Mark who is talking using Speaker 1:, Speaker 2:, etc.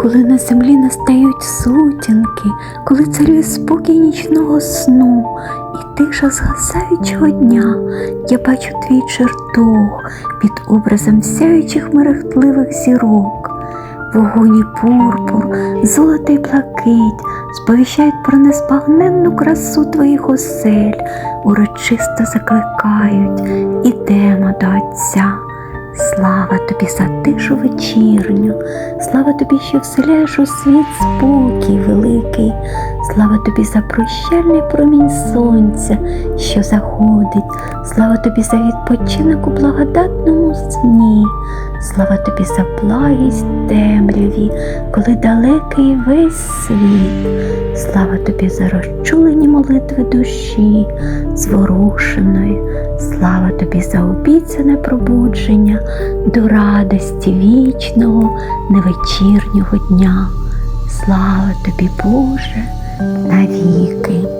Speaker 1: коли на землі настають сутінки, коли царює спокій нічного сну, і тиша згасаючого дня, я бачу твій чертог під образом сяючих мерехтливих зірок. Вогонь і пурпур, золото й блакить сповіщають про незбагненну красу твоїх осель, урочисто закликають, ідемо до Отця. Слава тобі за тишу вечірню, слава тобі, що вселяєш у світ спокій великий, слава тобі за прощальний промінь сонця, що заходить, слава тобі за відпочинок у благодатному сні, слава тобі за благість темряві, коли далекий весь світ, слава тобі за розчулені молитви душі, зворушеної, слава тобі за обіцяне пробудження до радості вічного невечірнього дня. Слава тобі, Боже, навіки.